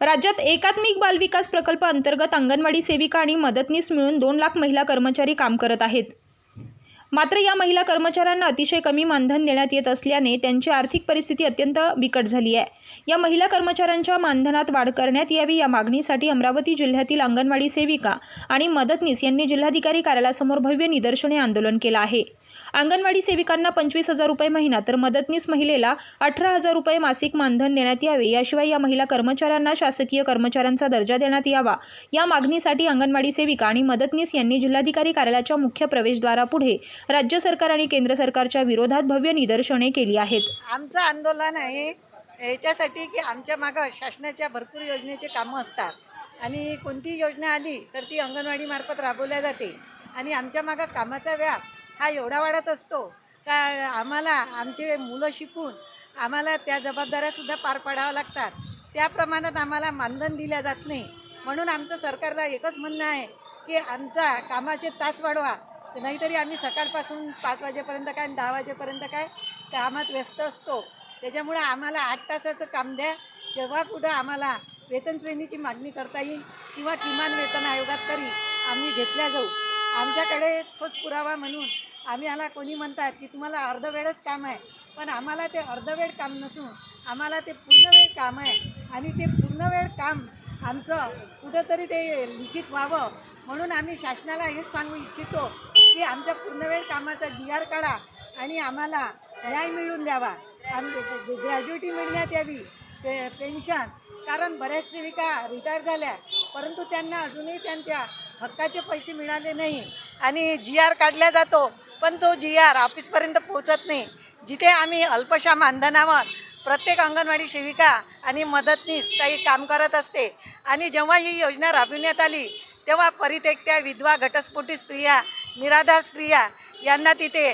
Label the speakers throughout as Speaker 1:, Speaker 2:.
Speaker 1: राज्यात एकात्मिक बालविकास प्रकल्प अंतर्गत अंगणवाडी सेविका आणि मदतनीस मिळून दोन लाख महिला कर्मचारी काम करत आहेत. मात्र या महिला कर्मचाऱ्यांना अतिशय कमी मानधन देण्यात येत असल्याने त्यांची आर्थिक परिस्थिती अत्यंत बिकट झाली आहे. या महिला कर्मचाऱ्यांच्या मानधनात वाढ करण्यात यावी या मागणीसाठी अमरावती जिल्ह्यातील अंगणवाडी सेविका आणि मदतनीस यांनी जिल्हाधिकारी कार्यालयासमोर भव्य निदर्शने आंदोलन केलं आहे. अंगणवाडी सेविकांना पंचवीस हजार रुपये महिना तर मदतनीस महिलेला अठरा हजार रुपये मासिक मानधन देण्यात यावे. याशिवाय या महिला कर्मचाऱ्यांना शासकीय कर्मचाऱ्यांचा दर्जा देण्यात यावा. या मागणीसाठी अंगणवाडी सेविका आणि मदतनीस यांनी जिल्हाधिकारी कार्यालयाच्या मुख्य प्रवेशद्वारापुढे राज्य सरकार आणि केंद्र सरकारच्या विरोधात भव्य निदर्शने केली आहेत.
Speaker 2: आमचं आंदोलन आहे याच्यासाठी की आमच्या मागं शासनाच्या भरपूर योजनेचे कामं असतात. आणि कोणती योजना आली तर ती अंगणवाडीमार्फत राबवल्या जाते. आणि आमच्या मागं कामाचा व्याप हा एवढा वाढत असतो का आम्हाला आमचे मुलं शिकून आम्हाला त्या जबाबदाऱ्यासुद्धा पार पाडाव्या लागतात. त्या प्रमाणात आम्हाला मानधन दिल्या जात नाही. म्हणून आमचं सरकारला एकच म्हणणं आहे की आमचा कामाचे तास वाढवा. नाहीतरी आम्ही सकाळपासून पाच वाजेपर्यंत काय दहा वाजेपर्यंत काय कामात व्यस्त असतो. त्याच्यामुळे आम्हाला आठ तासाचं काम द्या. जेव्हा कुठं आम्हाला वेतन श्रेणीची मागणी करता येईल किंवा किमान वेतन आयोगात तरी आम्ही घेतल्या जाऊ. आमच्याकडे ठोस पुरावा म्हणून आम्ही आला कोणी म्हणतात की तुम्हाला अर्धवेळच काम आहे पण आम्हाला ते अर्धवेळ काम नसून आम्हाला ते पूर्णवेळ काम आहे आणि ते पूर्णवेळ काम आमचं कुठंतरी ते लिखित व्हावं म्हणून आम्ही शासनाला हेच सांगू इच्छितो की आमच्या पूर्णवेळ कामाचा जी आर काढा आणि आम्हाला न्याय मिळून द्यावा. आम ग्रॅज्युएटी मिळण्यात यावी पे पेन्शन. कारण बऱ्याच सेविका रिटायर झाल्या परंतु त्यांना अजूनही त्यांच्या हक्काचे पैसे मिळाले नाही. आणि जी आर काढला जातो पण तो जी आर ऑफिसपर्यंत पोहोचत नाही. जिथे आम्ही अल्पशा मानधनावर प्रत्येक अंगणवाडी सेविका आणि मदतनीस काही काम करत असते. आणि जेव्हा ही योजना राबविण्यात आली तेव्हा परित्यक्त्या विधवा घटस्फोटी स्त्रिया निराधार स्त्रिया यांना तिथे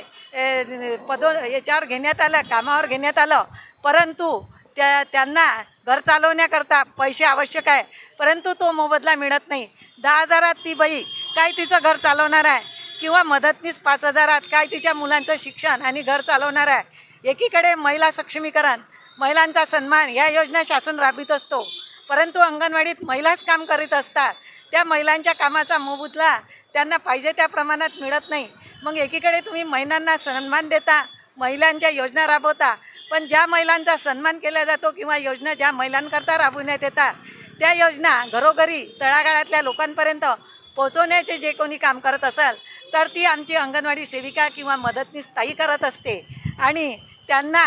Speaker 2: पदो याच्यावर घेण्यात आलं कामावर घेण्यात आलं. परंतु त्या त्यांना घर चालवण्याकरता पैसे आवश्यक आहे. परंतु तो मोबदला मिळत नाही. दहा हजारात ती बाई काय तिचं घर चालवणार आहे? किंवा मदतनीस पाच हजारात काय तिच्या मुलांचं शिक्षण आणि घर चालवणार आहे? एकीकडे महिला सक्षमीकरण महिलांचा सन्मान या योजना शासन राबवित असतो. परंतु अंगणवाडीत महिलाच काम करीत असतात. त्या महिलांच्या कामाचा मोबदला त्यांना पाहिजे त्या प्रमाणात मिळत नाही. मग एकीकडे तुम्ही महिलांना सन्मान देता महिलांच्या योजना राबवता पण ज्या महिलांचा सन्मान केला जातो किंवा योजना ज्या महिलांकरता राबवण्यात येतात त्या योजना घरोघरी तळागाळातल्या लोकांपर्यंत पोचवण्याचे जे कोणी काम करत असाल तर ती आमची अंगणवाडी सेविका किंवा मदतनीस ताई करत असते. आणि त्यांना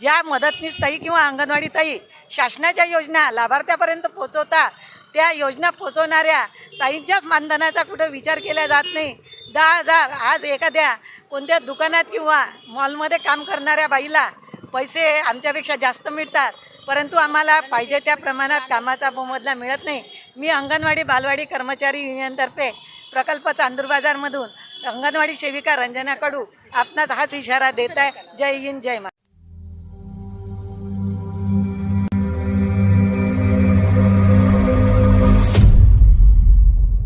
Speaker 2: ज्या मदतनीस ताई किंवा अंगणवाडी ताई शासनाच्या योजना लाभार्थ्यापर्यंत पोचवतात त्या योजना पोचवणाऱ्या ताईंच्याच मानधनाचा कुठं विचार केला जात नाही. दहा हजार आज एखाद्या कोणत्या दुकानात किंवा मॉलमध्ये काम करणाऱ्या बाईला पैसे आमच्यापेक्षा जास्त मिळतात. परंतु आम्हाला पाहिजे त्या प्रमाणात कामाचा मोबदला मिळत नाही. मी अंगणवाडी बालवाडी कर्मचारी युनियनतर्फे प्रकल्प चांदूर बाजारमधून अंगणवाडी सेविका रंजना कडू आपणास हाच इशारा देत आहे. जय हिंद जय मा